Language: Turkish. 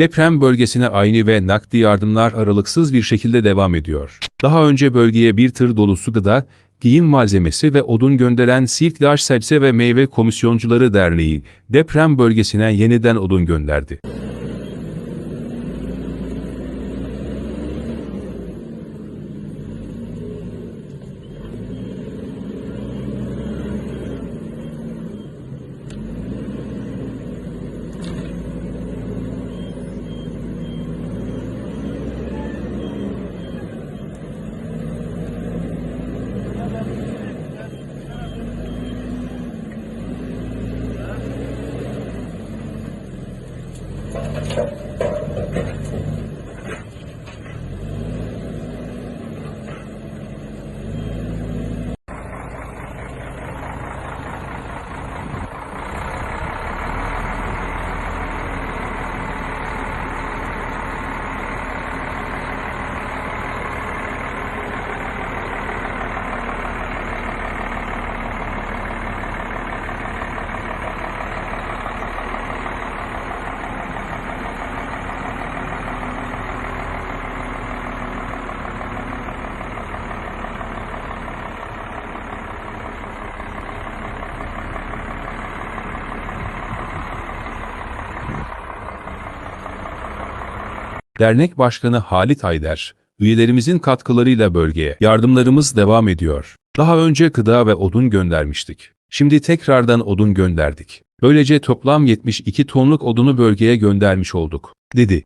Deprem bölgesine aynı ve nakdi yardımlar aralıksız bir şekilde devam ediyor. Daha önce bölgeye bir tır dolusu gıda, giyim malzemesi ve odun gönderen Sirkdaş Sebze ve Meyve Komisyoncuları Derneği, deprem bölgesine yeniden odun gönderdi. Dernek Başkanı Halit Ayder, üyelerimizin katkılarıyla bölgeye yardımlarımız devam ediyor. Daha önce gıda ve odun göndermiştik. Şimdi tekrardan odun gönderdik. Böylece toplam 72 tonluk odunu bölgeye göndermiş olduk, dedi.